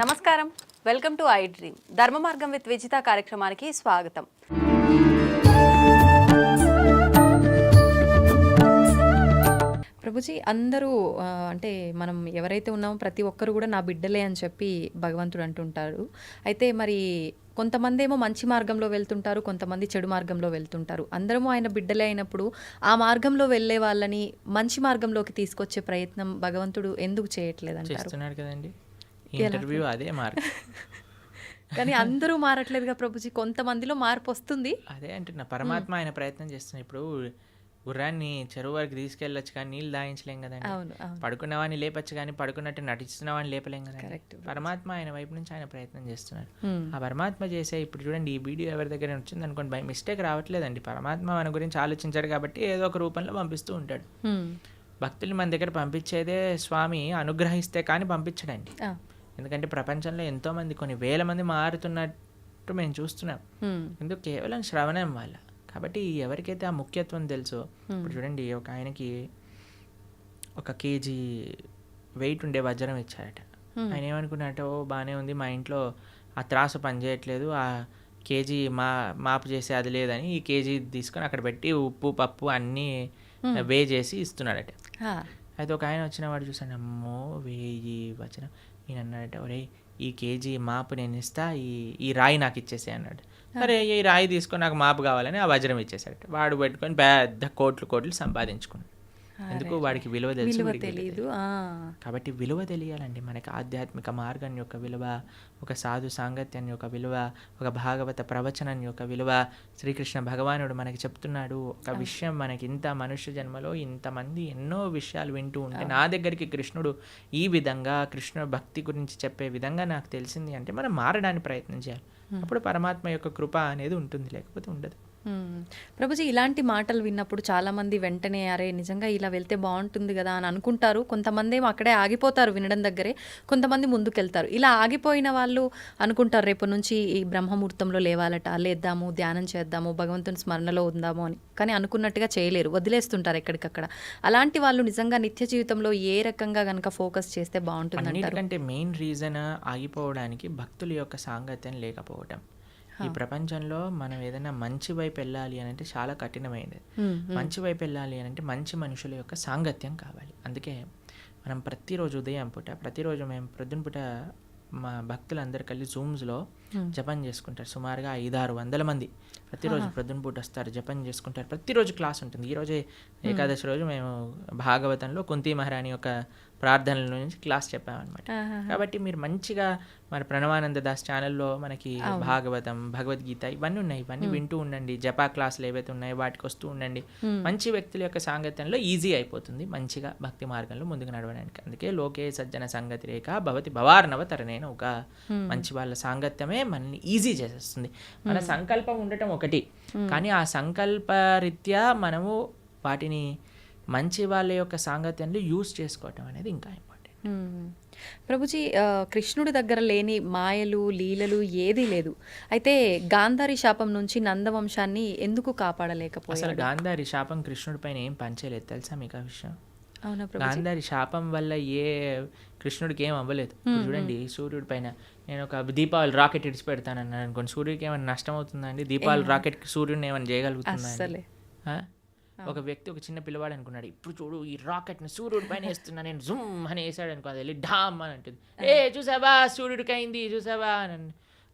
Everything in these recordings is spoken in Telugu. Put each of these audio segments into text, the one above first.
నమస్కారం. Welcome to I dream. ధర్మ మార్గం విత్ విజిత కార్యక్రమానికి స్వాగతం. ప్రభుజీ అందరూ అంటే మనం ఎవరైతే ఉన్నామో ప్రతి ఒక్కరు కూడా నా బిడ్డలే అని చెప్పి భగవంతుడు అంటుంటారు. అయితే మరి కొంతమంది ఏమో మంచి మార్గంలో వెళ్తుంటారు కొంతమంది చెడు మార్గంలో వెళ్తుంటారు. అందరము ఆయన బిడ్డలే అయినప్పుడు ఆ మార్గంలో వెళ్ళే వాళ్ళని మంచి మార్గంలోకి తీసుకొచ్చే ప్రయత్నం భగవంతుడు ఎందుకు చేయట్లేదు అంటారు కదండి. ఇంటర్వ్యూ అదే మార్క్. కానీ అందరూ మారట్లేదుగా ప్రభుజీ. కొంతమందిలో మార్పు వస్తుంది. అదే అంటున్నా. పరమాత్మ ఆయన ప్రయత్నం చేస్తున్నాడు ఇప్పుడు గుర్రాన్ని చెరువు వరకు తీసుకెళ్ళొచ్చు కానీ నీళ్ళు దాయించలేం కదండి. పడుకున్నవాడిని లేపచ్చు కానీ పడుకున్నట్టు నటిస్తున్నవాడిని లేపలేం Correct. పరమాత్మ ఆయన వైపు నుంచి ఆయన ప్రయత్నం చేస్తున్నాడు. ఆ పరమాత్మ చేసే ఇప్పుడు చూడండి ఈ వీడియో ఎవరి దగ్గర వచ్చింది అనుకోండి బై మిస్టేక్ రావట్లేదండి. పరమాత్మ మన గురించి ఆలోచించాడు కాబట్టి ఏదో ఒక రూపంలో పంపిస్తూ ఉంటాడు. భక్తులు మన దగ్గర పంపించేదే స్వామి అనుగ్రహిస్తే కానీ పంపించడండి. ఎందుకంటే ప్రపంచంలో ఎంతో మంది కొన్ని వేల మంది మారుతున్నట్టు మేము చూస్తున్నాం. ఎందుకు? కేవలం శ్రవణం వల్ల. కాబట్టి ఎవరికైతే ఆ ముఖ్యత్వం తెలుసో ఇప్పుడు చూడండి ఒక ఆయనకి ఒక కేజీ వెయిట్ ఉండే వజ్రం ఇచ్చారట. ఆయన ఏమనుకున్నట్టు బాగానే ఉంది మా ఇంట్లో ఆ త్రాసు పనిచేయట్లేదు ఆ కేజీ మా మాపు చేసే అది లేదని ఈ కేజీ తీసుకొని అక్కడ పెట్టి ఉప్పు పప్పు అన్నీ వే చేసి ఇస్తున్నాడట. అయితే ఒక ఆయన వచ్చిన వాడు చూసాను అమ్మో వెయ్యి వచ్చిన ఈయన అన్నాడట ఒరే ఈ కేజీ మాపు నేను ఇస్తా ఈ ఈ రాయి నాకు ఇచ్చేసే అన్నాడు. సరే ఈ రాయి తీసుకొని నాకు మాపు కావాలని ఆ వజ్రం ఇచ్చేసాడు వాడు పెట్టుకొని పెద్ద కోట్లు కోట్లు సంపాదించుకున్నాడు. ఎందుకు వాడికి విలువ తెలుసు విలువ ఆ. కాబట్టి విలువ తెలియాలండి మనకి ఆధ్యాత్మిక మార్గం యొక్క విలువ ఒక సాధు సాంగత్యం యొక్క విలువ ఒక భాగవత ప్రవచనం యొక్క విలువ. శ్రీకృష్ణ భగవానుడు మనకి చెప్తున్నాడు ఒక విషయం మనకి ఇంత మనుష్య జన్మలో ఇంతమంది ఎన్నో విషయాలు వింటూ ఉంటే నా దగ్గరికి కృష్ణుడు ఈ విధంగా కృష్ణ భక్తి గురించి చెప్పే విధంగా నాకు తెలిసింది అంటే మనం మారడానికి ప్రయత్నం చేయాలి. అప్పుడు పరమాత్మ యొక్క కృప అనేది ఉంటుంది లేకపోతే ఉండదు. Hmm. ప్రభుజీ ఇలాంటి మాటలు విన్నప్పుడు చాలా మంది వెంటనే అరే నిజంగా ఇలా వెళ్తే బాగుంటుంది కదా అని అనుకుంటారు. కొంతమంది ఏమో అక్కడే ఆగిపోతారు వినడం దగ్గరే. కొంతమంది ముందుకెళ్తారు. ఇలా ఆగిపోయిన వాళ్ళు అనుకుంటారు రేపు నుంచి ఈ బ్రహ్మముహూర్తంలో లేవాలట లేద్దాము ధ్యానం చేద్దాము భగవంతుని స్మరణలో ఉందాము అని. కానీ అనుకున్నట్టుగా చేయలేరు. వదిలేస్తుంటారు ఎక్కడికక్కడ. అలాంటి వాళ్ళు నిజంగా నిత్య జీవితంలో ఏ రకంగా గనక ఫోకస్ చేస్తే బాగుంటుంది అంటారు అన్నిటికంటే మెయిన్ రీజన్ ఆగిపోవడానికి భక్తుల యొక్క సాంగత్యం లేకపోవటం. ఈ ప్రపంచంలో మనం ఏదైనా మంచి వైపు వెళ్ళాలి అని అంటే చాలా కఠినమైనది. మంచి వైపు వెళ్ళాలి అని అంటే మంచి మనుషుల యొక్క సాంగత్యం కావాలి. అందుకే మనం ప్రతిరోజు ఉదయం పూట ప్రతిరోజు మేము ప్రొద్దున పూట మా భక్తులందరూ కలిసి జూమ్స్లో జపం చేసుకుంటారు. సుమారుగా ఐదారు వందల మంది ప్రతిరోజు ప్రొద్దున పూట వస్తారు జపం చేసుకుంటారు. ప్రతిరోజు క్లాస్ ఉంటుంది. ఈరోజే ఏకాదశి రోజు మేము భాగవతంలో కుంతి మహారాణి యొక్క ప్రార్థనల నుంచి క్లాస్ చెప్పామన్నమాట. కాబట్టి మీరు మంచిగా మరి ప్రణవానంద దాస్ ఛానల్లో మనకి భాగవతం భగవద్గీత ఇవన్నీ ఉన్నాయి. ఇవన్నీ వింటూ ఉండండి. జపా క్లాసులు ఏవైతే ఉన్నాయో వాటికి వస్తూ ఉండండి. మంచి వ్యక్తుల యొక్క సాంగత్యంలో ఈజీ అయిపోతుంది. మంచిగా భక్తి మార్గంలో ముందుకు నడవడానికి. అందుకే లోకే సజ్జన సంగతి రేఖ భవతి భవార్ణవ తరణేన ఒక మంచి వాళ్ళ సాంగత్యమే మనల్ని ఈజీ చేసేస్తుంది. మన సంకల్పం ఉండటం ఒకటి. కానీ ఆ సంకల్ప రీత్యా మనము వాటిని మంచి వాళ్ళ యొక్క సాంగత్యంలో యూస్ చేసుకోవటం అనేది ఇంకా ఇంపార్టెంట్. ప్రభుజీ కృష్ణుడి దగ్గర లేని మాయలు లీలలు ఏదీ లేదు. అయితే గాంధారి శాపం నుంచి నందవంశాన్ని ఎందుకు కాపాడలేకపోయారు అసలు గాంధారి శాపం కృష్ణుడి పైన ఏం పంచలేదు తెలుసా మీకు ఆ విషయం? గాంధారి శాపం వల్ల ఏ కృష్ణుడికి ఏం అవ్వలేదు. చూడండి సూర్యుడి పైన నేను ఒక దీపావళి రాకెట్ ఇడిచి పెడతాను అన్నాను అనుకోండి. సూర్యుడికి ఏమైనా నష్టం అవుతుందా అండి దీపావళి రాకెట్ సూర్యుడిని ఏమైనా చేయగలుగుతుందా అండి? అస్సలే. ఆ? ఒక వ్యక్తి ఒక చిన్న పిల్లవాడు అనుకున్నాడు ఇప్పుడు చూడు ఈ రాకెట్ని సూర్యుడి పైన వేస్తున్నా నేను జుమ్ అని వేసాడు అనుకో అది వెళ్ళి ఢామ్ అని అంటుంది. ఏ చూసావా? సూర్యుడికి అయింది చూసావా? అని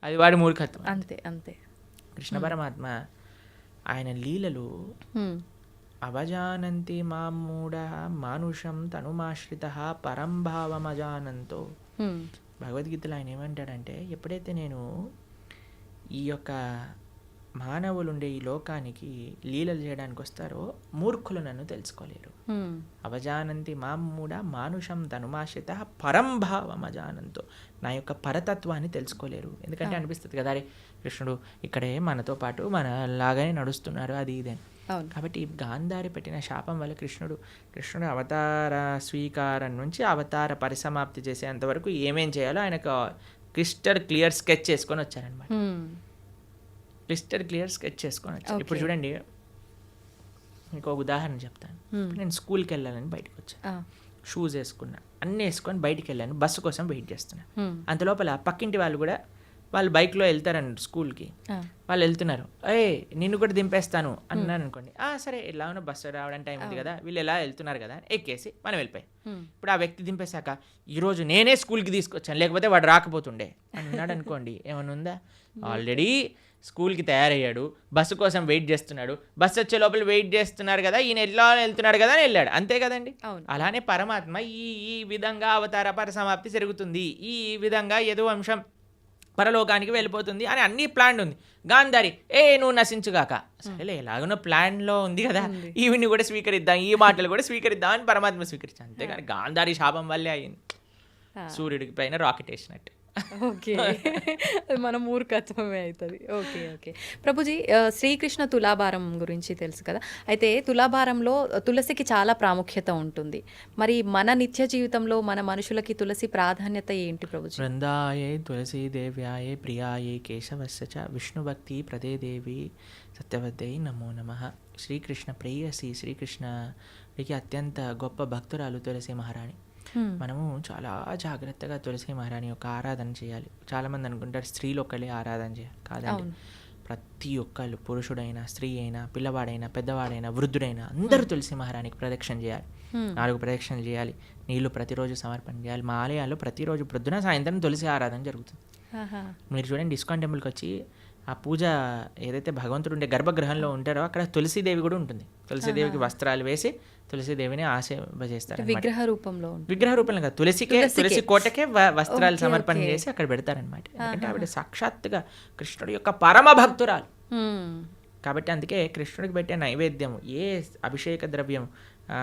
అది. వాడి మూర్ఖత్వం అంతే అంతే. కృష్ణ పరమాత్మ ఆయన లీలలు. అవజానంతి మామూఢ మానుషం తనుమాశ్రిత పరం భావమజానంతో మ్మ్. భగవద్గీతలో ఆయన ఏమంటాడంటే ఎప్పుడైతే నేను ఈ యొక్క మానవులు ఉండే ఈ లోకానికి లీలలు చేయడానికి వస్తారో మూర్ఖులు నన్ను తెలుసుకోలేరు. అవజానంతి మామూఢ మానుషం తనుమాశ్రిత పరం భావమజానంతో నా యొక్క పరతత్వాన్ని తెలుసుకోలేరు. ఎందుకంటే అనిపిస్తుంది కదా అరే కృష్ణుడు ఇక్కడే మనతో పాటు మన లాగానే నడుస్తున్నారు అది ఇది కాబట్టి గాంధారి పెట్టిన శాపం వల్ల కృష్ణుడు కృష్ణుడు అవతార స్వీకారం నుంచి అవతార పరిసమాప్తి చేసేంత వరకు ఏమేం చేయాలో ఆయనకు క్రిస్టల్ క్లియర్ స్కెచ్ చేసుకొని వచ్చారనమాట క్రిస్టల్ క్లియర్ స్కెచ్ చేసుకొని వచ్చారు ఇప్పుడు చూడండి మీకు ఒక ఉదాహరణ చెప్తాను. నేను స్కూల్కి వెళ్ళాలని బయటకు వచ్చాను. షూస్ వేసుకున్నా అన్నీ వేసుకొని బయటికి వెళ్ళాను. బస్సు కోసం వెయిట్ చేస్తున్నా. హ్మ్. అంత లోపల పక్కింటి వాళ్ళు కూడా వాళ్ళు బైక్లో వెళ్తారండి స్కూల్కి. వాళ్ళు వెళ్తున్నారు. ఏ నిన్ను కూడా దింపేస్తాను అన్నాను అనుకోండి ఆ సరే ఎలా ఉన్నా బస్సు రావడం టైం ఉంది కదా వీళ్ళు ఎలా వెళ్తున్నారు కదా అని ఎక్కేసి మనం వెళ్ళిపోయాం. ఇప్పుడు ఆ వ్యక్తి దింపేశాక ఈరోజు నేనే స్కూల్కి తీసుకొచ్చాను లేకపోతే వాడు రాకపోతుండే అన్నాడు అనుకోండి ఏమైనా ఉందా ఆల్రెడీ స్కూల్కి తయారయ్యాడు బస్సు కోసం వెయిట్ చేస్తున్నాడు బస్సు వచ్చే లోపల వెయిట్ చేస్తున్నారు కదా ఈయన ఎలా వెళ్తున్నాడు కదా అని వెళ్ళాడు. అంతే కదండి. అలానే పరమాత్మ ఈ ఈ విధంగా అవతార పరసమాప్తి జరుగుతుంది. ఈ విధంగా ఏదో అంశం పరలోకానికి వెళ్ళిపోతుంది అని అన్ని ప్లాన్ ఉంది. గాంధారి ఏ నువ్వు నశించుగాక. సరేలే ఎలాగనో ప్లాన్లో ఉంది కదా. ఈవిని కూడా స్వీకరిద్దాం ఈ మాటలు కూడా స్వీకరిద్దాం అని పరమాత్మ స్వీకరించాం అంతేగాని గాంధారి శాపం వల్లే అయింది. సూర్యుడికి పైన రాకెట్ వేసినట్టు. ఓకే. అది మన మూర్ఖత్వమే అవుతుంది. Okay okay. ప్రభుజీ శ్రీకృష్ణ తులాభారం గురించి తెలుసు కదా? అయితే తులాభారంలో తులసికి చాలా ప్రాముఖ్యత ఉంటుంది. మరి మన నిత్య జీవితంలో మన మనుషులకి తులసి ప్రాధాన్యత ఏంటి ప్రభుజీ? బృందాయే తులసీదేవ్యాయే ప్రియాయే కేశవస్య చ విష్ణుభక్తి ప్రదే దేవి సత్యవద్దై నమో నమ. శ్రీకృష్ణ ప్రేయసి శ్రీకృష్ణకి అత్యంత గొప్ప భక్తురాలు తులసి మహారాణి. మనము చాలా జాగ్రత్తగా తులసి మహారాణి యొక్క ఆరాధన చేయాలి. చాలామంది అనుకుంటారు స్త్రీలు ఒక్కలే ఆరాధన చేయాలి కాదండి. ప్రతి ఒక్కళ్ళు పురుషుడైనా స్త్రీ అయినా పిల్లవాడైనా పెద్దవాడైనా వృద్ధుడైనా అందరూ తులసి మహారాణికి ప్రదక్షిణ చేయాలి. హ్మ్. నాలుగు ప్రదక్షిణలు చేయాలి. నీళ్ళు ప్రతిరోజు సమర్పణ చేయాలి. మా ఆలయాల్లో ప్రతిరోజు ప్రొద్దున సాయంత్రం తులసి ఆరాధన జరుగుతుంది. మీరు చూడండి ఇస్కాన్ టెంపుల్కి వచ్చి ఆ పూజ ఏదైతే భగవంతుడు ఉండే గర్భగృహంలో ఉంటారో అక్కడ తులసీదేవి కూడా ఉంటుంది. తులసీదేవికి వస్త్రాలు వేసి తులసీదేవిని ఆశీర్వజేస్తారు విగ్రహ రూపంలో విగ్రహ రూపంలో కాదు తులసికే తులసి కోటకే వస్త్రాలు సమర్పణ చేసి అక్కడ పెడతారనమాట ఎందుకంటే ఆవిడ సాక్షాత్తుగా కృష్ణుడి యొక్క పరమ భక్తురాలు. కాబట్టి అందుకే కృష్ణుడికి పెట్టే నైవేద్యం ఏ అభిషేక ద్రవ్యం ఆ,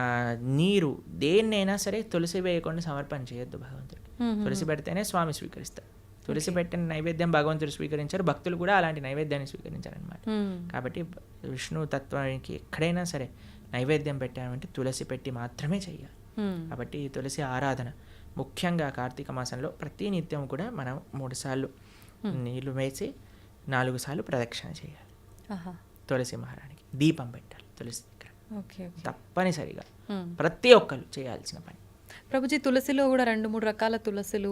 నీరు దేన్నైనా సరే తులసి వేయకుండా సమర్పణ చేయొద్దు భగవంతుడికి. తులసి పెడితేనే స్వామి స్వీకరిస్తారు. తులసి పెట్టిన నైవేద్యం భగవంతుడు స్వీకరించారు భక్తులు కూడా అలాంటి నైవేద్యాన్ని స్వీకరించారనమాట. కాబట్టి విష్ణు తత్వానికి ఎక్కడైనా సరే నైవేద్యం పెట్టామంటే తులసి పెట్టి మాత్రమే చేయాలి. కాబట్టి ఈ తులసి ఆరాధన. ముఖ్యంగా కార్తీక మాసంలో ప్రతి నిత్యం కూడా మనం మూడు సార్లు నీళ్ళు వేసి నాలుగు సార్లు ప్రదక్షిణ చేయాలి. తులసి మహారాణికి దీపం పెట్టాలి. తులసి దగ్గర. తప్పనిసరిగా. ప్రతి ఒక్కరు చేయాల్సిన పని. ప్రభుజీ తులసిలో కూడా రెండు మూడు రకాల తులసులు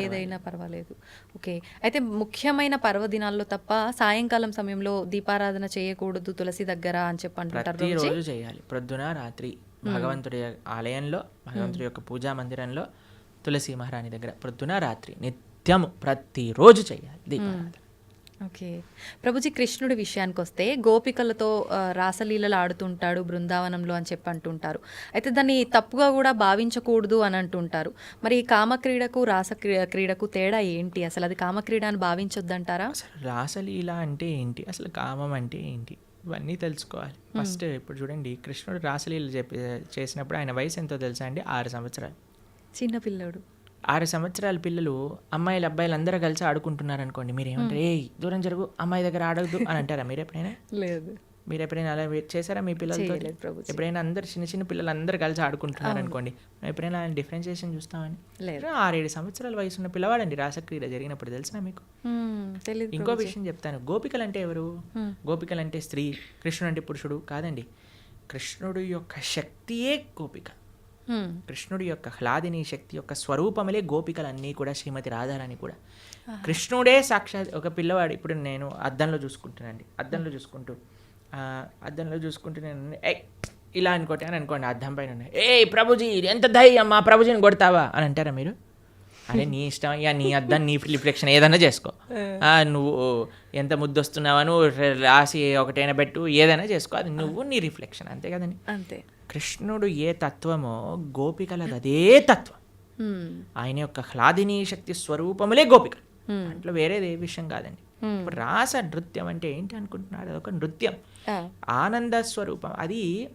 ఏదైనా పర్వాలేదు. ఓకే. అయితే ముఖ్యమైన పర్వదినాల్లో తప్ప సాయంకాలం సమయంలో దీపారాధన చేయకూడదు తులసి దగ్గర అని చెప్పి అంటుంటారు ప్రతిరోజు చేయాలి. ప్రొద్దున రాత్రి భగవంతుడి ఆలయంలో భగవంతుడి యొక్క పూజా మందిరంలో తులసి మహారాణి దగ్గర ప్రొద్దున రాత్రి నిత్యము ప్రతిరోజు చేయాలి దీపారాధన. ఓకే. ప్రభుజీ కృష్ణుడి విషయానికి వస్తే గోపికలతో రాసలీలలు ఆడుతుంటాడు బృందావనంలో అని చెప్పి అంటుంటారు. అయితే దాన్ని తప్పుగా కూడా భావించకూడదు అని అంటుంటారు. మరి కామక్రీడకు రాస క్రీ- క్రీడకు తేడా ఏంటి? అసలు అది కామక్రీడ అని భావించొద్దంటారా? అసలు రాసలీల అంటే ఏంటి? అసలు కామం అంటే ఏంటి? ఇవన్నీ తెలుసుకోవాలి. ఫస్ట్ ఇప్పుడు చూడండి కృష్ణుడు రాసలీల చెప్పి చేసినప్పుడు ఆయన వయసు ఎంతో తెలుసా అండి? ఆరు సంవత్సరాలు. చిన్న పిల్లడు ఆరు సంవత్సరాల పిల్లలు అమ్మాయిలు అబ్బాయిలు అందరూ కలిసి ఆడుకుంటున్నారు అనుకోండి మీరు ఏమంటారు ఏ దూరం జరుగు అమ్మాయి దగ్గర ఆడద్దు అని అంటారా మీరు ఎప్పుడైనా? లేదు. మీరు ఎప్పుడైనా అలా చేశారా మీ పిల్లలతో. ఎప్పుడైనా అందరు చిన్న చిన్న పిల్లలు అందరూ కలిసి ఆడుకుంటున్నారు అనుకోండి ఎప్పుడైనా డిఫరెన్షియేషన్ చూస్తామని? లేదు. ఆరేడు సంవత్సరాల వయసు ఉన్న పిల్లవాడండి రాసక్రీడ జరిగినప్పుడు తెలిసిన మీకు? ఇంకో విషయం చెప్తాను గోపికలు అంటే ఎవరు. గోపికలు అంటే స్త్రీ కృష్ణుడు అంటే పురుషుడు కాదండి. కృష్ణుడు యొక్క శక్తియే గోపిక. కృష్ణుడి యొక్క హ్లాదిని శక్తి యొక్క స్వరూపములే గోపికలన్నీ కూడా శ్రీమతి రాధారాణి కూడా. కృష్ణుడే సాక్షాత్ ఒక పిల్లవాడు ఇప్పుడు నేను అద్దంలో చూసుకుంటానండి అద్దంలో చూసుకుంటూ అద్దంలో చూసుకుంటూ నేను ఏ ఇలా అనుకోండి అని అనుకోండి అద్దం పైన ఉన్నాయి. ఏ ప్రభుజీ ఎంత ధైర్యం మా ప్రభుజీని కొడతావా? అని అంటారా మీరు? అరే నీ ఇష్టం ఇక నీ అద్దం నీ రిఫ్లెక్షన్ ఏదైనా చేసుకో. ఆ, నువ్వు ఎంత ముద్దు వస్తున్నావా నువ్వు రాసి ఒకటైనా పెట్టు ఏదైనా చేసుకో. అది నువ్వు నీ రిఫ్లెక్షన్ అంతే కదండి? అంతే. కృష్ణుడు ఏ తత్వమో గోపికలది అదే తత్వం. ఆయన యొక్క హ్లాదిని శక్తి స్వరూపములే గోపికలు. Hmm. దాంట్లో వేరేది ఏ విషయం కాదండి. ఇప్పుడు రాస నృత్యం అంటే ఏంటి అనుకుంటున్నాడు? అదొక నృత్యం. ఆనంద స్వరూపం. అది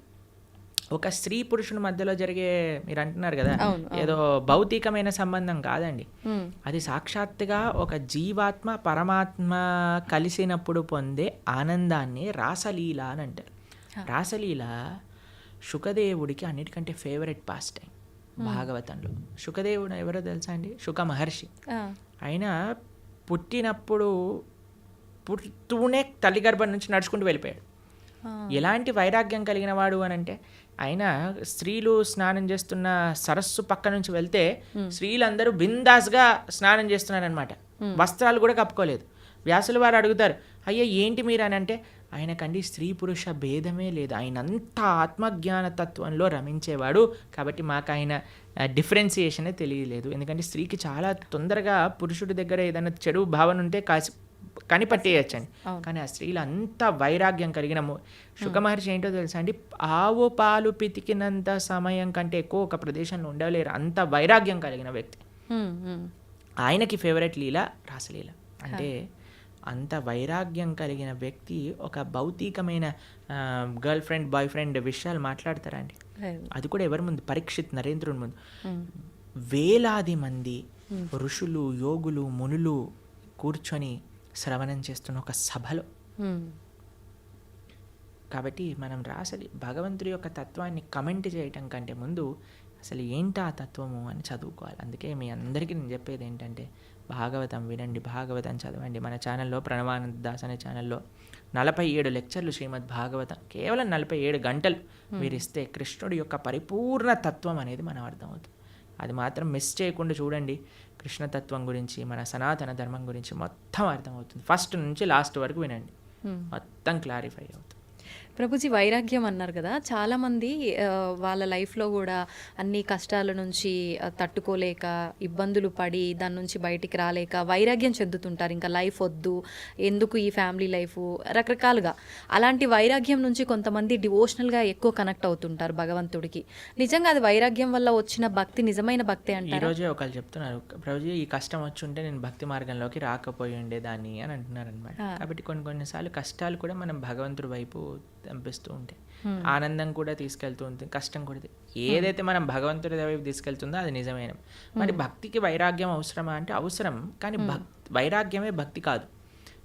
ఒక స్త్రీ పురుషుని మధ్యలో జరిగే మీరు అంటున్నారు కదా ఏదో భౌతికమైన సంబంధం కాదండి. అది సాక్షాత్తుగా ఒక జీవాత్మ పరమాత్మ కలిసినప్పుడు పొందే ఆనందాన్ని రాసలీల అని అంటారు. రాసలీల శుకదేవుడికి అన్నిటికంటే ఫేవరెట్ పాస్ టైం భాగవతంలో. శుకదేవుడు ఎవరో తెలుసా అండి? శుక మహర్షి. ఆయన పుట్టినప్పుడు పుడుతూనే తల్లి గర్భం నుంచి నడుచుకుంటూ వెళ్ళిపోయాడు. ఎలాంటి వైరాగ్యం కలిగిన వాడు అని అంటే ఆయన స్త్రీలు స్నానం చేస్తున్న సరస్సు పక్క నుంచి వెళ్తే స్త్రీలందరూ బిందాస్గా స్నానం చేస్తున్నారనమాట వస్త్రాలు కూడా కప్పుకోలేదు. వ్యాసులు వారు అడుగుతారు అయ్యా ఏంటి మీరు? అని అంటే ఆయనకండి స్త్రీ పురుష భేదమే లేదు. ఆయన అంతా ఆత్మజ్ఞాన తత్వంలో రమించేవాడు. కాబట్టి మాకు ఆయన డిఫరెన్సియేషనే తెలియలేదు. ఎందుకంటే స్త్రీకి చాలా తొందరగా పురుషుడి దగ్గర ఏదైనా చెడు భావన ఉంటే కాసి కనిపట్టేయచ్చండి కానీ ఆ స్త్రీలు అంత వైరాగ్యం కలిగిన శుక మహర్షి ఏంటో తెలుసా అండి? ఆవు పాలు పితికినంత సమయం కంటే ఎక్కువ ఒక ప్రదేశంలో ఉండలేరు. అంత వైరాగ్యం కలిగిన వ్యక్తి. ఆయనకి ఫేవరెట్ లీల రాసలీల. అంటే అంత వైరాగ్యం కలిగిన వ్యక్తి ఒక భౌతికమైన గర్ల్ ఫ్రెండ్ బాయ్ ఫ్రెండ్ విషయాలు మాట్లాడతారా అండి? లేదు. అది కూడా ఎవరి ముందు? పరీక్షిత్ నరేంద్రుని ముందు. వేలాది మంది ఋషులు యోగులు మునులు కూర్చొని శ్రవణం చేస్తున్న ఒక సభలో. కాబట్టి మనం రాసలి భగవంతుడి యొక్క తత్వాన్ని కమెంట్ చేయటం కంటే ముందు అసలు ఏంటా ఆ తత్వము అని చదువుకోవాలి. అందుకే మీ అందరికీ నేను చెప్పేది ఏంటంటే భాగవతం వినండి భాగవతం చదవండి. మన ఛానల్లో ప్రణవానంద దాస్ అనే ఛానల్లో నలభై ఏడు లెక్చర్లు శ్రీమద్ భాగవతం కేవలం నలభై ఏడు గంటలు మీరు ఇస్తే కృష్ణుడి యొక్క పరిపూర్ణ తత్వం అనేది మనం అర్థమవుతుంది. అది మాత్రం మిస్ చేయకుండా చూడండి. కృష్ణతత్వం గురించి మన సనాతన ధర్మం గురించి మొత్తం అర్థమవుతుంది. ఫస్ట్ నుంచి లాస్ట్ వరకు వినండి. హ్మ్. మొత్తం క్లారిఫై అవుతుంది. ప్రభుజీ వైరాగ్యం అన్నారు కదా. చాలామంది వాళ్ళ లైఫ్లో కూడా అన్ని కష్టాల నుంచి తట్టుకోలేక ఇబ్బందులు పడి దాని నుంచి బయటికి రాలేక వైరాగ్యం చెందుతుంటారు. ఇంకా లైఫ్ వద్దు ఎందుకు ఈ ఫ్యామిలీ లైఫ్ రకరకాలుగా. అలాంటి వైరాగ్యం నుంచి కొంతమంది డివోషనల్గా ఎక్కువ కనెక్ట్ అవుతుంటారు భగవంతుడికి. నిజంగా అది వైరాగ్యం వల్ల వచ్చిన భక్తి నిజమైన భక్తి ఈ అంటారు రోజే ఒకళ్ళు చెప్తున్నారు. ప్రభుజీ ఈ కష్టం వచ్చి ఉంటే నేను భక్తి మార్గంలోకి రాకపోయి ఉండేదాన్ని అని అంటున్నారు అనమాట కాబట్టి కొన్ని కొన్నిసార్లు కష్టాలు కూడా మనం భగవంతుడి వైపు పంపిస్తూ ఉంటాయి. ఆనందం కూడా తీసుకెళ్తూ ఉంటుంది కష్టం కూడా ఏదైతే మనం భగవంతుడి వైపు తీసుకెళ్తుందో అది నిజమైన. మరి భక్తికి వైరాగ్యం అవసరమా అంటే అవసరం కానీ భక్ వైరాగ్యమే భక్తి కాదు.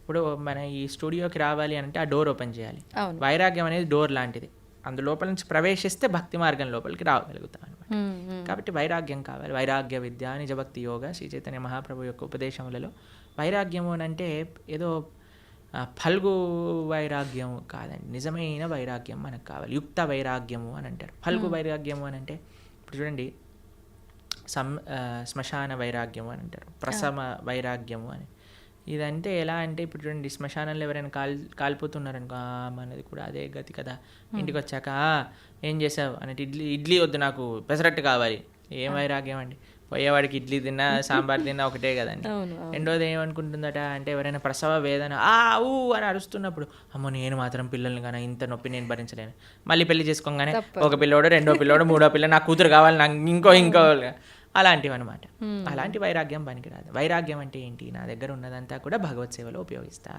ఇప్పుడు మన ఈ స్టూడియోకి రావాలి అంటే ఆ డోర్ ఓపెన్ చేయాలి. వైరాగ్యం అనేది డోర్ లాంటిది. అందు లోపల నుంచి ప్రవేశిస్తే భక్తి మార్గం లోపలికి రాగలుగుతాం అనమాట. కాబట్టి వైరాగ్యం కావాలి. వైరాగ్య విద్య నిజభక్తి యోగ శ్రీ చైతన్య మహాప్రభు యొక్క ఉపదేశములలో వైరాగ్యము అంటే ఏదో ఫల్గు వైరాగ్యం కాదండి. నిజమైన వైరాగ్యం మనకు కావాలి. యుక్త వైరాగ్యము అని అంటారు. ఫల్గు వైరాగ్యము అని అంటే ఇప్పుడు చూడండి సం శ్మశాన వైరాగ్యము అని అంటారు. ప్రసమ వైరాగ్యము అని. ఇదంటే ఎలా అంటే ఇప్పుడు చూడండి శ్మశానంలో ఎవరైనా కాల్ కాలిపోతున్నారనుకో "ఆ, మనది కూడా అదే గతి కదా. ఇంటికి వచ్చాక "ఆ, ఏం చేసావు? అంటే ఇడ్లీ ఇడ్లీ వద్దు నాకు పెసరట్టు కావాలి. ఏం వైరాగ్యం అండి. పోయేవాడికి ఇడ్లీ తిన్నా సాంబార్ తిన్నా ఒకటే కదండి. రెండోది ఏమనుకుంటుందట అంటే ఎవరైనా ప్రసవ వేదన ఆ ఊ అని అరుస్తున్నప్పుడు అమ్మో నేను మాత్రం పిల్లల్ని కానీ ఇంత నొప్పి నేను భరించలేను. మళ్ళీ పెళ్ళి చేసుకోగానే ఒక పిల్లోడు రెండో పిల్లోడు మూడో పిల్ల నా కూతురు కావాలి నాకు ఇంకో ఇంకో అలాంటివి అనమాట అలాంటి వైరాగ్యం పనికిరాదు. వైరాగ్యం అంటే ఏంటి? నా దగ్గర ఉన్నదంతా కూడా భగవత్ సేవలో ఉపయోగిస్తా.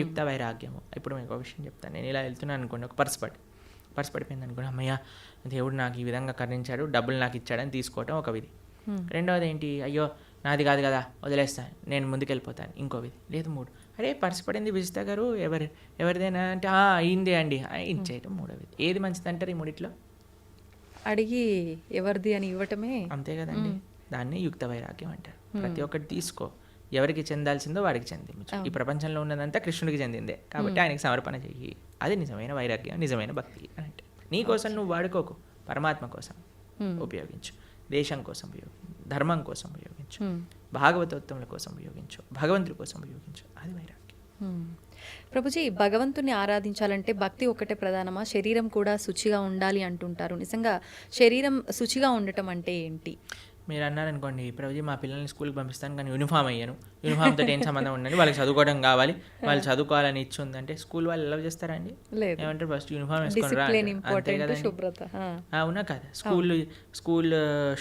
యుక్త వైరాగ్యము. ఇప్పుడు మీకు ఒక విషయం చెప్తాను. నేను ఇలా వెళ్తున్నాను అనుకోండి ఒక పర్స్ పడి పర్స్ పడిపోయింది అనుకోండి అమ్మయ్య దేవుడు నాకు ఈ విధంగా కరుణించాడు డబ్బులు నాకు ఇచ్చాడని తీసుకోవటం ఒక విధి. రెండవది ఏంటి అయ్యో నాది కాదు కదా వదిలేస్తాను నేను ముందుకెళ్ళిపోతాను ఇంకో విధి. లేదు మూడు. అరే పర్స్ పడింది విజిత గారు ఎవరి ఎవరిదైనా అంటే "ఆ, అయిందే అండి. ఇచ్చేయటం మూడో విధి. ఏది మంచిది అంటారు ఈ మూడిట్లో? అడిగి ఎవరిది అని ఇవ్వటమే? అంతే కదండి. దాన్ని యుక్త వైరాగ్యం అంటారు. ప్రతి ఒక్కటి తీసుకో. ఎవరికి చెందాల్సిందో వాడికి చెందించు ఈ ప్రపంచంలో ఉన్నదంతా కృష్ణుడికి చెందిందే. కాబట్టి ఆయనకి సమర్పణ చెయ్యి. అది నిజమైన వైరాగ్యం నిజమైన భక్తి అని అంటే నీ కోసం నువ్వు వాడుకోకు. పరమాత్మ కోసం ఉపయోగించు. దేశం కోసం ఉపయోగించు ధర్మం కోసం ఉపయోగించు హ్మ్. భాగవతోత్తముల కోసం ఉపయోగించు భగవంతుడి కోసం ఉపయోగించు. అది వైరాగ్యం. హ్మ్. ప్రభుజీ భగవంతుని ఆరాధించాలంటే భక్తి ఒకటే ప్రధానమా? శరీరం కూడా శుచిగా ఉండాలి అంటుంటారు. నిజంగా శరీరం శుచిగా ఉండటం అంటే ఏంటి? మీరు అన్నారనుకోండి ప్రభుజీ మా పిల్లల్ని స్కూల్కి పంపిస్తాను కానీ యూనిఫామ్ అయ్యాను యూనిఫామ్తో ఏం సంబంధం ఉండండి? వాళ్ళకి చదువుకోవడం కావాలి. వాళ్ళు చదువుకోవాలని ఇచ్చి ఉందంటే స్కూల్ వాళ్ళు ఎలా చేస్తారండి ఏమంటారు? ఫస్ట్ యూనిఫామ్ వేసుకొని శుభ్రత. అవునా కదా. స్కూల్ స్కూల్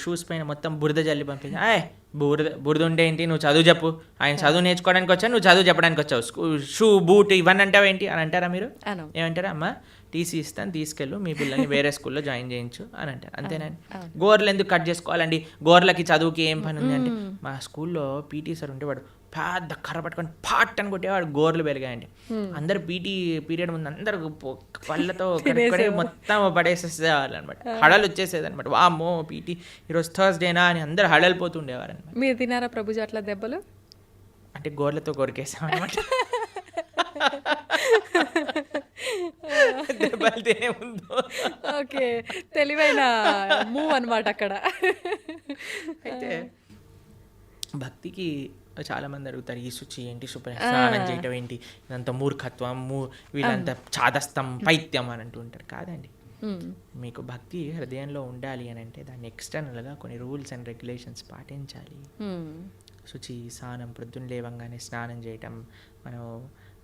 షూస్ పైన మొత్తం బురద జల్లి పంపించి. ఆయ్ బురద బురద ఉంటే ఏంటి? నువ్వు చదువు చెప్పు. ఆయన చదువు నేర్చుకోవడానికి వచ్చావు నువ్వు చదువు చెప్పడానికి వచ్చావు. షూ బూట్ ఇవన్నీ అంటావు ఏంటి అని అంటారా మీరు? ఏమంటారా? అమ్మా టీసీ ఇస్తాను తీసుకెళ్ళు మీ పిల్లల్ని వేరే స్కూల్లో జాయిన్ చేయించు అని అంటారు అంతేనండి. గోర్లు ఎందుకు కట్ చేసుకోవాలండి? గోర్లకి చదువుకి ఏం పని ఉంది అంటే మా స్కూల్లో పీటీ సార్ ఉంటే వాడు పెద్ద కర్ర పట్టుకొని పాట్ అని కొట్టేవాడు గోర్లు పెరిగాయండి. అందరు పీటీ పీరియడ్ ముందు అందరు పళ్ళతో మొత్తం పడేసేసేవాళ్ళు అనమాట హడలు వచ్చేసేది అనమాట వామ్మో పీటీ ఈరోజు థర్స్డేనా అని అందరు హడలిపోతుండేవారు అనమాట మీరు తినారా ప్రభుజీ అట్లా దెబ్బలు? అంటే గోర్లతో కొరికేసాం అనమాట దెబ్బలు తినే ముందు. ఓకే తెలివైన మూవ్ అన్నమాట అక్కడ. అయితే భక్తికి చాలా మంది అడుగుతారు ఈ శుచి ఏంటి? శుభ్ర స్నానం చేయటం ఏంటి? ఇదంతా మూర్ఖత్వం మూ వీళ్ళంతా చాదస్తం పైత్యం అని అంటూ ఉంటారు. కాదండి. మీకు భక్తి హృదయంలో ఉండాలి అని అంటే దాన్ని ఎక్స్టర్నల్గా కొన్ని రూల్స్ అండ్ రెగ్యులేషన్స్ పాటించాలి. శుచి స్నానం ప్రొద్దున లేవంగానే స్నానం చేయటం మనం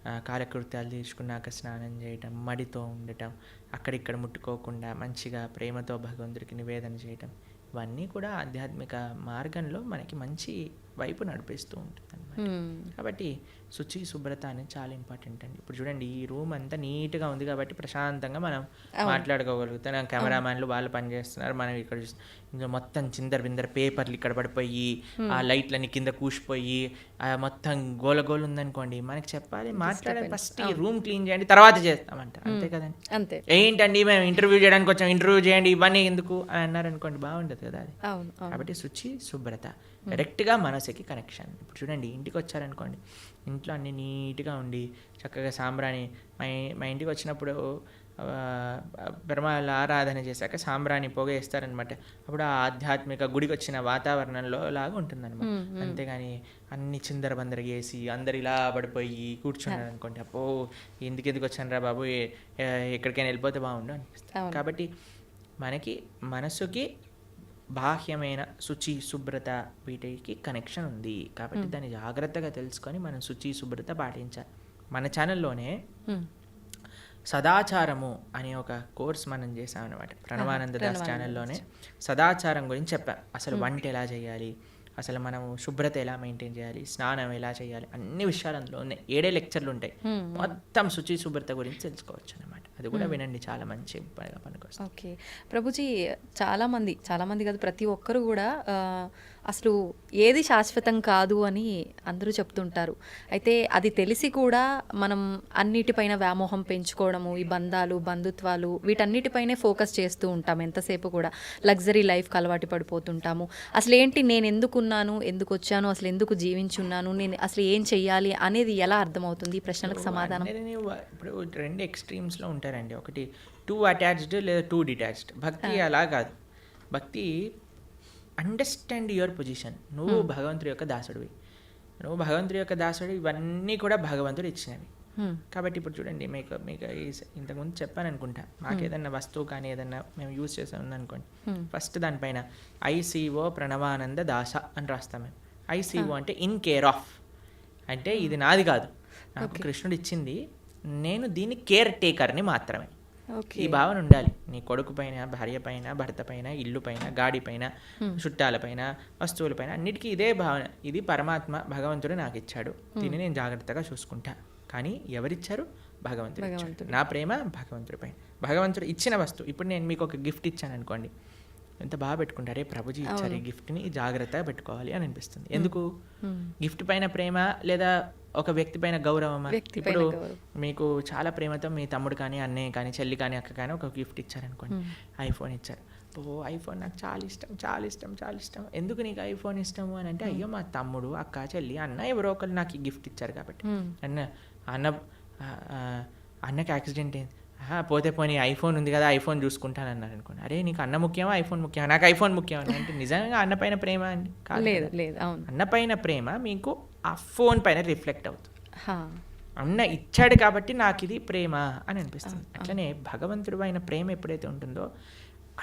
కాలకృత్యాలు తీర్చుకున్నాక స్నానం చేయటం మడితో ఉండటం అక్కడిక్కడ ముట్టుకోకుండా మంచిగా ప్రేమతో భగవంతుడికి నివేదన చేయటం ఇవన్నీ కూడా ఆధ్యాత్మిక మార్గంలో మనకి మంచి వైపు నడిపిస్తూ ఉంటుంది. కాబట్టి శుచి శుభ్రత అనేది చాలా ఇంపార్టెంట్ అండి. ఇప్పుడు చూడండి ఈ రూమ్ అంతా నీట్గా ఉంది కాబట్టి ప్రశాంతంగా మనం మాట్లాడుకోగలుగుతాం. కెమెరామ్యాన్లు వాళ్ళు పనిచేస్తున్నారు మనం ఇక్కడ ఇంకా మొత్తం చిందర బిందర పేపర్లు ఇక్కడ పడిపోయి ఆ లైట్లన్నీ కింద కూసిపోయి మొత్తం గోల గోల ఉందనుకోండి మనకి చెప్పాలి మాట్లాడాలి ఫస్ట్ ఈ రూమ్ క్లీన్ చేయండి తర్వాత చేస్తామంట. అంతే కదండి. అంతే. ఏంటండి మేము ఇంటర్వ్యూ చేయడానికి వచ్చాం ఇంటర్వ్యూ చేయండి ఇవన్నీ ఎందుకు అని అన్నారనుకోండి బాగుండదు కదా అది. కాబట్టి శుచి శుభ్రత డైరెక్ట్గా మనసుకి కనెక్షన్ ఇప్పుడు చూడండి ఇంటికి వచ్చారనుకోండి ఇంట్లో అన్ని నీట్గా ఉండి చక్కగా సాంబ్రాణి మా మా ఇంటికి వచ్చినప్పుడు ఆ, బ్రహ్మాల ఆరాధన చేశాక సాంబ్రాణి పొగ వేస్తారనమాట అప్పుడు ఆ ఆధ్యాత్మిక గుడికి వచ్చిన వాతావరణంలో లాగా ఉంటుందన్నమాట. అంతేగాని అన్ని చిందర బందర చేసి అందరు ఇలా పడిపోయి కూర్చున్నారు అనుకోండి అప్పో ఎందుకు ఎందుకు వచ్చాను రా బాబు ఎక్కడికైనా వెళ్ళిపోతే బాగుండు అనిపిస్తుంది. కాబట్టి మనకి మనసుకి బాహ్యమైన శుచి శుభ్రత వీటికి కనెక్షన్ ఉంది. కాబట్టి దాన్ని జాగ్రత్తగా తెలుసుకొని మనం శుచి శుభ్రత పాటించాలి. మన ఛానల్లోనే మ్మ్. సదాచారము అనే ఒక కోర్స్ మనం చేసామన్నమాట ప్రణవానంద దాస్ ఛానల్లోనే సదాచారం గురించి చెప్పాను అసలు వంట ఎలా చేయాలి? అసలు మనం శుభ్రత ఎలా మెయింటైన్ చేయాలి? స్నానం ఎలా చేయాలి? అన్ని విషయాలు అందులో ఉన్నాయి ఏడే లెక్చర్లు ఉంటాయి. మొత్తం శుచి శుభ్రత గురించి తెలుసుకోవచ్చు అనమాట అది కూడా వినండి చాలా మంచి పనికొస్తుంది. ఓకే. ప్రభుజీ చాలామంది చాలామంది కాదు ప్రతి ఒక్కరు కూడా అసలు ఏది శాశ్వతం కాదు అని అందరూ చెప్తుంటారు. అయితే అది తెలిసి కూడా మనం అన్నిటిపైన వ్యామోహం పెంచుకోవడము ఈ బంధాలు బంధుత్వాలు వీటన్నిటిపైనే ఫోకస్ చేస్తూ ఉంటాం ఎంతసేపు కూడా. లగ్జరీ లైఫ్కి అలవాటు పడిపోతుంటాము. అసలు ఏంటి నేను ఎందుకున్నాను ఎందుకు వచ్చాను అసలు ఎందుకు జీవించున్నాను నేను అసలు ఏం చెయ్యాలి అనేది ఎలా అర్థమవుతుంది? ఈ ప్రశ్నలకు సమాధానం. ఇప్పుడు రెండు ఎక్స్ట్రీమ్స్లో ఉంటారండి. ఒకటి టూ అటాచ్డ్ లేదా టూ డిటాచ్డ్. భక్తి అలా కాదు. భక్తి అండర్స్టాండ్ యువర్ పొజిషన్ నువ్వు భగవంతుడి యొక్క దాసుడివి. నువ్వు భగవంతుడి యొక్క దాసుడు ఇవన్నీ కూడా భగవంతుడు ఇచ్చినవి. హ్మ్. కాబట్టి ఇప్పుడు చూడండి మీకు మీకు ఇంతకుముందు చెప్పాను అనుకుంటా మాకు ఏదన్నా వస్తువు కానీ ఏదన్నా మేము యూజ్ చేసాం ఉందనుకోండి ఫస్ట్ దానిపైన ఐసీఓ ప్రణవానంద దాస అని రాస్తాం మేము. ఐసీఓ అంటే ఇన్ కేర్ ఆఫ్ అంటే ఇది నాది కాదు. నాకు కృష్ణుడు ఇచ్చింది నేను దీని కేర్ టేకర్ని మాత్రమే. ఈ భావన ఉండాలి. నీ కొడుకు పైన భార్య పైన భర్త పైన ఇల్లు పైన గాడి పైన చుట్టాల పైన వస్తువుల పైన అన్నిటికీ ఇదే భావన. ఇది పరమాత్మ భగవంతుడు నాకు ఇచ్చాడు దీన్ని నేను జాగ్రత్తగా చూసుకుంటా. కానీ ఎవరిచ్చారు? భగవంతుడు. నా ప్రేమ భగవంతుడి పైన. భగవంతుడు ఇచ్చిన వస్తువు. ఇప్పుడు నేను మీకు ఒక గిఫ్ట్ ఇచ్చాను అనుకోండి. ఎంత బాగా పెట్టుకుంటారే? ప్రభుజీ ఇచ్చారు ఈ గిఫ్ట్ని? జాగ్రత్తగా పెట్టుకోవాలి అని అనిపిస్తుంది. ఎందుకు? గిఫ్ట్ పైన ప్రేమ లేదా ఒక వ్యక్తి పైన పైన ఇప్పుడు గౌరవం. మీకు చాలా ప్రేమతో మీ తమ్ముడు కానీ అన్నయ్య కానీ చెల్లి కానీ అక్క కానీ ఒక గిఫ్ట్ ఇచ్చారనుకోండి. ఐఫోన్ ఇచ్చారు. ఓ ఐఫోన్ నాకు చాలా ఇష్టం చాలా ఇష్టం చాలా ఇష్టం. ఎందుకు నీకు ఐఫోన్ ఇష్టము అని అంటే అయ్యో మా తమ్ముడు అక్క చెల్లి అన్న ఎవరో ఒకరు నాకు ఈ గిఫ్ట్ ఇచ్చారు కాబట్టి. అన్న అన్న అన్నకి యాక్సిడెంట్ అయింది. "ఆహా, పోతే పోనీ ఐఫోన్ ఉంది కదా ఐఫోన్ చూసుకుంటాను అన్నారు అనుకోండి. అరే నీకు అన్న ముఖ్యమా ఐఫోన్ ముఖ్యమా? నాకు ఐఫోన్ ముఖ్యమా? అని అంటే నిజంగా అన్న పైన ప్రేమ అండి. లేదు. లేదు అవును. అన్న పైన ప్రేమ మీకు ఆ ఫోన్ పైన రిఫ్లెక్ట్ అవుతుంది. అన్న ఇచ్చాడు కాబట్టి నాకు ఇది ప్రేమ అని అనిపిస్తుంది. అట్లనే భగవంతుడు అయిన ప్రేమ ఎప్పుడైతే ఉంటుందో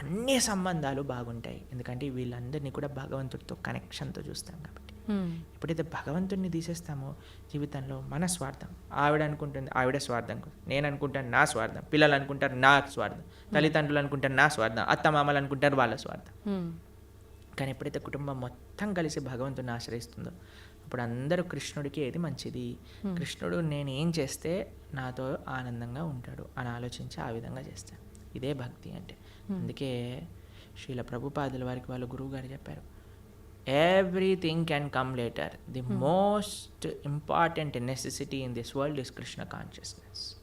అన్ని సంబంధాలు బాగుంటాయి. ఎందుకంటే వీళ్ళందరినీ కూడా భగవంతుడితో కనెక్షన్తో చూస్తాం కాబట్టి. ఎప్పుడైతే భగవంతుడిని తీసేస్తామో జీవితంలో మన స్వార్థం. ఆవిడ అనుకుంటుంది ఆవిడ స్వార్థం. నేను అనుకుంటాను నా స్వార్థం. పిల్లలు అనుకుంటారు నా స్వార్థం. తల్లిదండ్రులు అనుకుంటారు నా స్వార్థం. అత్త మామలు అనుకుంటారు వాళ్ళ స్వార్థం. హ్మ్. కానీ ఎప్పుడైతే కుటుంబం మొత్తం కలిసి భగవంతుని ఆశ్రయిస్తుందో అప్పుడు అందరూ కృష్ణుడికి ఏది మంచిది? కృష్ణుడు నేను ఏం చేస్తే నాతో ఆనందంగా ఉంటాడు అని ఆలోచించి ఆ విధంగా చేస్తాను ఇదే భక్తి అంటే. అందుకే శ్రీల ప్రభుపాదుల వారికి వాళ్ళ గురువు గారు చెప్పారు. Everything can come later the most important necessity in this world is Krishna consciousness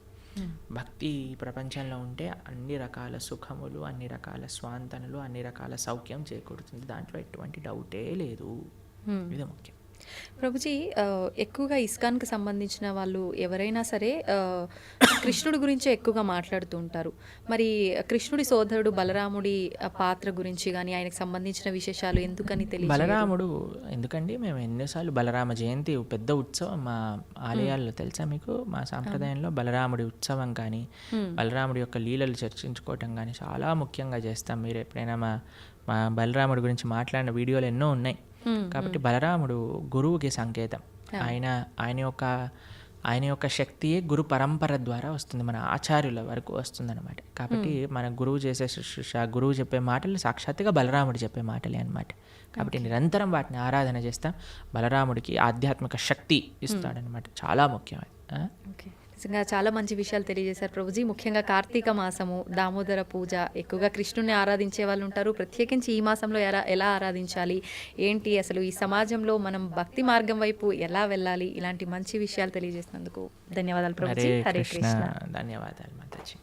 భక్తి ప్రపంచంలో ఉంటే అన్ని రకాల సుఖములు అన్ని రకాల స్వాంతనలు అన్ని రకాల సౌఖ్యం చేకూరుతుంది. దాంట్లో ఎటువంటి డౌటే లేదు. Hmm. ఇది ముఖ్యం. ప్రభుజీ ఎక్కువగా ఇస్కాన్కి సంబంధించిన వాళ్ళు ఎవరైనా సరే కృష్ణుడి గురించే ఎక్కువగా మాట్లాడుతూ ఉంటారు. మరి కృష్ణుడి సోదరుడు బలరాముడి పాత్ర గురించి కానీ ఆయనకు సంబంధించిన విశేషాలు ఎందుకని తెలియదు బలరాముడు ఎందుకండి మేము ఎన్నోసార్లు బలరామ జయంతి పెద్ద ఉత్సవం మా ఆలయాల్లో తెలుసా మీకు? మా సాంప్రదాయంలో బలరాముడి ఉత్సవం కానీ బలరాముడి యొక్క లీలలు చర్చించుకోవటం కానీ చాలా ముఖ్యంగా చేస్తాం. మీరు ఎప్పుడైనా మా మా బలరాముడి గురించి మాట్లాడిన వీడియోలు ఎన్నో ఉన్నాయి. కాబట్టి బలరాముడు గురువుకి సంకేతం. ఆయన ఆయన యొక్క ఆయన యొక్క శక్తియే గురు పరంపర ద్వారా వస్తుంది. మన ఆచార్యుల వరకు వస్తుందన్నమాట. కాబట్టి మన గురువు చేసే శుశ్రూష గురువు చెప్పే మాటలు సాక్షాత్తుగా బలరాముడు చెప్పే మాటలే అన్నమాట. కాబట్టి నిరంతరం వాటిని ఆరాధన చేస్తాం. బలరాముడికి ఆధ్యాత్మిక శక్తి ఇస్తాడనమాట చాలా ముఖ్యం అది. ఆ? ఓకే. నిజంగా చాలా మంచి విషయాలు తెలియజేశారు ప్రభుజీ. ముఖ్యంగా కార్తీక మాసము దామోదర పూజ ఎక్కువగా కృష్ణుని ఆరాధించే వాళ్ళు ఉంటారు. ప్రత్యేకించి ఈ మాసంలో ఎలా ఎలా ఆరాధించాలి? ఏంటి అసలు ఈ సమాజంలో మనం భక్తి మార్గం వైపు ఎలా వెళ్ళాలి? ఇలాంటి మంచి విషయాలు తెలియజేసినందుకు ధన్యవాదాలు ప్రభుజీ. హరే కృష్ణ. ధన్యవాదాలు మాతాజీ.